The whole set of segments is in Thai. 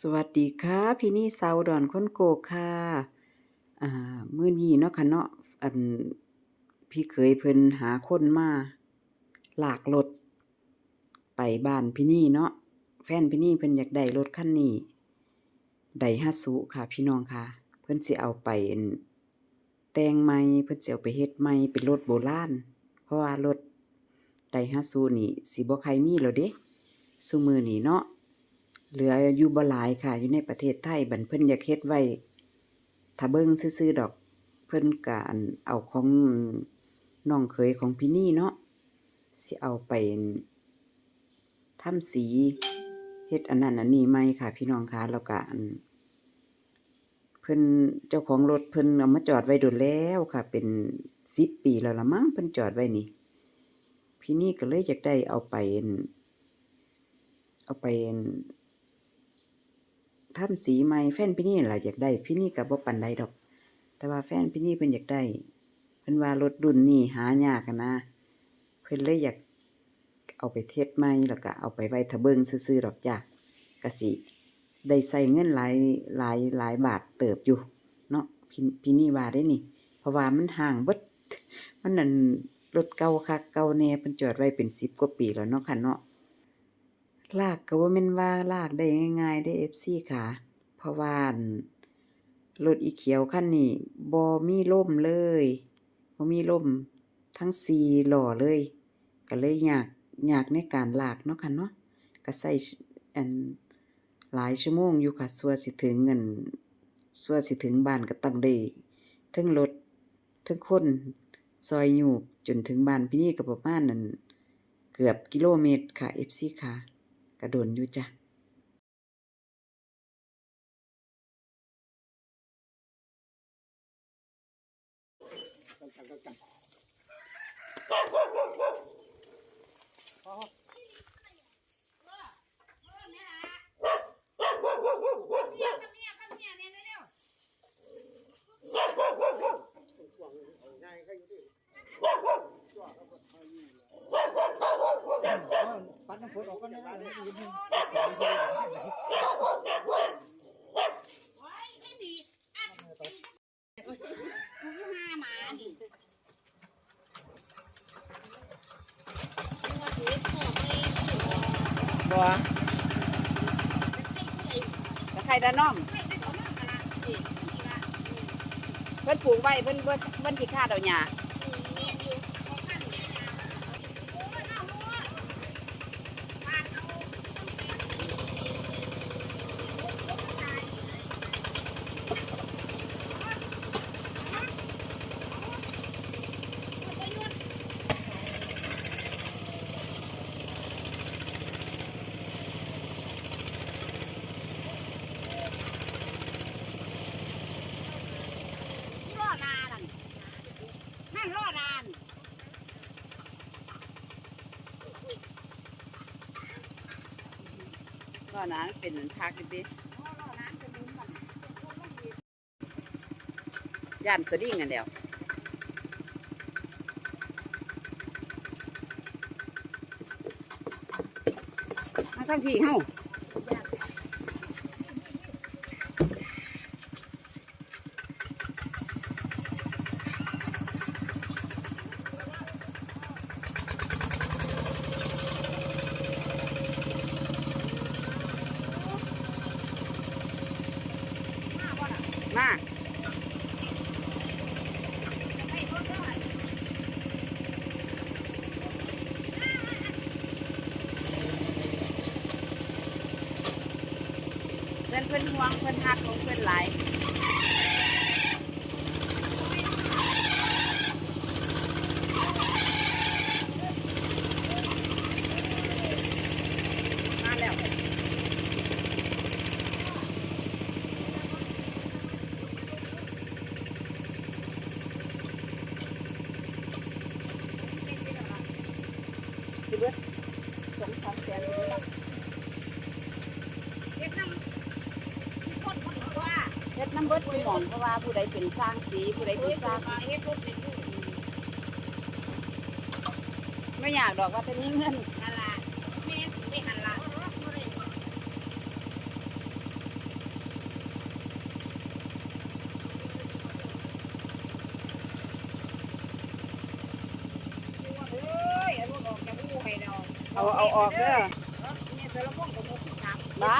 สวัสดีค่ะ พี่นี่สาวดอนคนโกค่ะอ่ามื้อนี้เนาะค่ะเนาะอันพี่เขยเพิ่นหาคนมาหลากรถไปบ้านพี่นี่เนาะแฟนพี่นี่เพิ่นอยากได้รถคันนี้ Daihatsu ค่ะ พี่น้องค่ะ เพิ่นสิเอาไปแต่งใหม่เพิ่นสิเอาไปเฮ็ดใหม่เป็นรถโบราณเพราะว่ารถ Daihatsu นี่สิบ่ค่อยมีแล้วเดะซุมือนี้เนาะ เหลืออยู่บ่หลายค่ะ อยู่ในประเทศไทยบัดเพิ่นอยากเฮ็ดไว้ถ้าเบิ่งซื่อๆดอกเพิ่นก็อั่นเอาของน้องเขยของพี่นี่เนาะสิเอาไปทำสีเฮ็ดอันนั้นอันนี้ใหมค่ะ พี่น้องคะแล้วก็อั่นเพิ่นเจ้าของรถเพิ่นเอามาจอดไว้โดนแล้วค่ะ เป็น10ปีแล้วละมั้งเพิ่นจอดไว้นี่ พี่นี่ก็เลยอยากได้เอาไปเอาไป ทำสีใหม่แฟนพี่นี่หล่ะอยากได้พี่นี่ก็บ่ปานใดดอก แต่ว่าแฟนพี่นี่เพิ่นอยากได้เพิ่นว่ารถรุ่นนี้หายากนะ เพิ่นเลยอยากเอาไปเทสใหม่แล้วก็เอาไปไว้ถ้าเบิงซื่อๆดอกจ้ะก็สิได้ใช้เงินหลายหลายหลายบาทเติบอยู่ เนาะพี่พี่นี่ว่าได้นี่ เพราะว่ามันห่างเบิดมันนั่นรถเก่าคักเก่าแน่เพิ่นจอดไว้เป็น10กว่าปีแล้วเนาะค่ะเนาะ ลากก็บ่แม่นว่าลากได้ง่ายๆเด้ FC ค่ะ เพราะว่ารถอีเขียวคันนี้บ่มีร่มเลยบ่มีร่มทั้ง4ล้อเลย ก็เลยยากยากในการลากเนาะค่ะเนาะก็ใช้ชอั่นหลายชั่วโมงอยู่ค่ะสั่วสิถึงอั่นสั่วสิถึงบ้านก็ตั้งได้เทิงรถเทิงคนซอยอยูกจนถึงบ้านพี่นี่ก็ประมาณนั่นเกือบกิโลเมตรค่ะ FC ค่ะ ก็โดนอยู่จ้ะปัดน้ำฝนออกก็ได้ โอ้ยไม่ดีอะกูก็ห้าหมาดิตัวเสียของเลย บ่ จะให้ผู้ใดตะไคร้ดาน้อมให้ไปต่อนละเด็กนี่ละเพิ่นปลูกไว้เพิ่นเพิ่นเพิ่นสิคาดเอาหญ้า แม่อยู่ของข้างเนี่ยนะโอ้ยเอาหัวปาดเอาตายเลย นี่รอนานนั่นนั่นรอนาน อน้ำเป็นพักติรอรอนานจะมุมมันพวกมันดีย่านสดิ่งกันแล้วมาทางพี่เฮ้า เพิ่นเพิ่นห่วงเพิ่นฮักของเพิ่นหลายมาแล้วสิเบิดสองสามแสนอยู่แล้วเฮ็ดน้ำ น้ำเบิดผู้หมอนเพราะว่าผู้ใดเป็นสร้างสีผู้ใดเป็นสร้างไม่อยากดอกว่าจะมีเงินนั่นล่ะแม่ไม่หันเอาเอาออกเด้อบ้า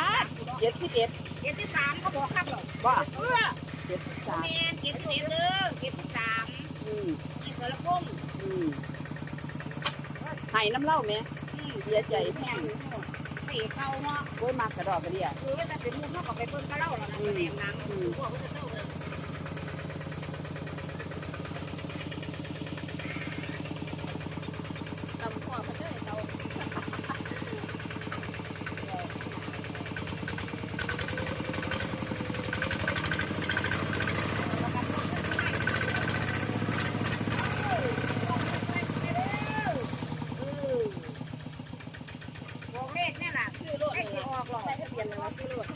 เจ็ดสิบเอ็ดเจ็ดสิบสามเขาบอกครับหรอกบ่เออเจ็ดสิบสามแมนเจ็ดสิบเอ็ดเด้อเจ็ดสิบสามอืมนี่เสือละม่วงอืมให้น้ำเหล้าไหมอืมเสียใจแม่แห้งไปเก่าเนาะโอ้ยมากระดอกกระเดียคือว่าจะเป็นมุกเขาก็ไปเบิ่งกะเล่าแล้วนะแสดงหนังอืมพวกเขาจะเล่าเลย ตำหัวมันเลยเรา บอกเลขเนี่ยล่ะ ซื้อรถ ไม่ เลย สิออกหรอก ใส่ทะเบียนเลยว่าซื้อรถ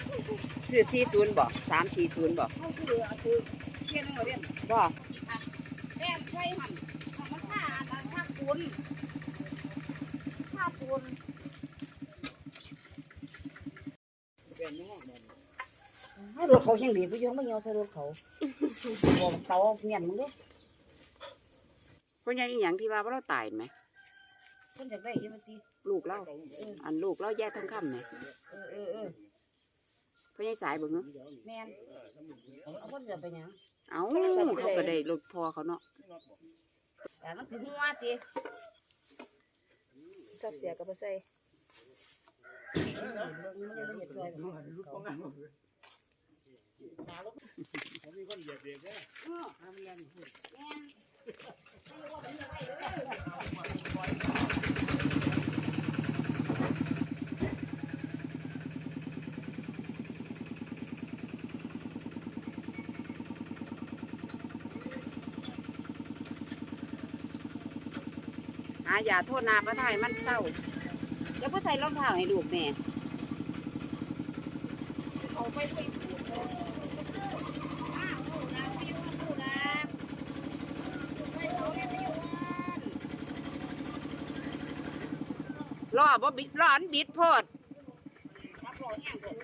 ซื้อ สี่ศูนย์บ่สามสี่ศูนย์บ่เขาซื้อเอาคือเทียนหัวเรียนบ่แม่ไฟหันมันฆ่าอันฆ่าปูนฆ่าปูนให้รถเขาเฮียงดีไปยงไม่ยอมใส่รถเขาบอกเตาเมียนมึงเด้เพราะยังอีหยังที่ว่าเราตายไหมเพิ่นจะได้ยังไงตีลูกเราอันลูกเราแย่ทั้งค่ำไหมเออเออเออเพราะยังสายเบิ่งเนาะแม่นเอาคนจะไปหยังเอ้าเขาก็ได้รถพอเขาเนาะแต่มันสิหัวตีจับเสียกับใส่ เบิ่งมันยังไม่เห็นซอยของมันเขาเออเอาเมียนแม่นหายาโทษนาพระไทยมันเศร้าจะพระไทยรองเท้าให้ลูกแม่เขาไปคุยถูกเลยอ้าวผู้รักพี่วันผู้รักไปเขาเรียกพี่วันล้อบ่บิดล้ออันบิดโพดขับรถแห้งเด้อ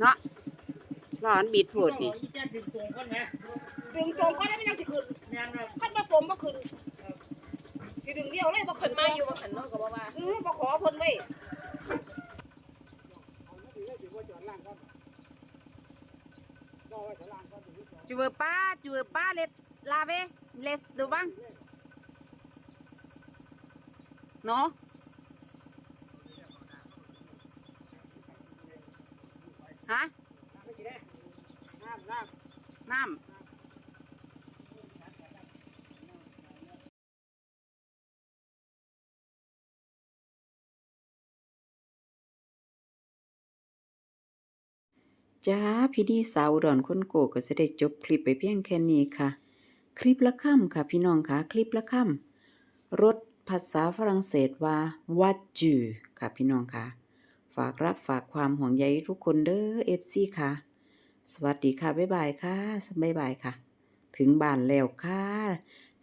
เนาะ ล้ออันบิดโพดนี่ดึงตรงก็ได้ไม่น่าจะขึ้นขั้นมาผมบ่ขึ้นสิดึงเดียวเลยบ่ขึ้ขึ้นนมาอยู่บนขันนอกกับว่าอือบ่ขอเพิ่นเว้ยจูเวอร์ป้าจูเวอร์ป้าเลดลาเวเลสดูบ้างเนาะฮะ น้ำน้จ้าพี่ดีสาวอุดอนคนโกก็จะได้จบคลิปไปเพียงแค่นี้ค่ะ คลิปละค่ำค่ะพี่น้องค่ะคลิปละค่ำรถภาษาฝรั่งเศสว่าวัดจือค่ะพี่น้องค่ะ ฝากรับฝากความห่วงใยทุกคนเด้อเอฟซีค่ะ สวัสดีค่ะ บ๊ายบายค่ะบ๊ายบายค่ะ ถึงบ้านแล้วค่ะ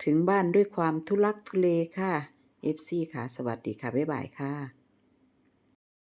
ถึงบ้านด้วยความทุลักทุเลค่ะเอฟซีค่ะ สวัสดีค่ะ บ๊ายบายค่ะ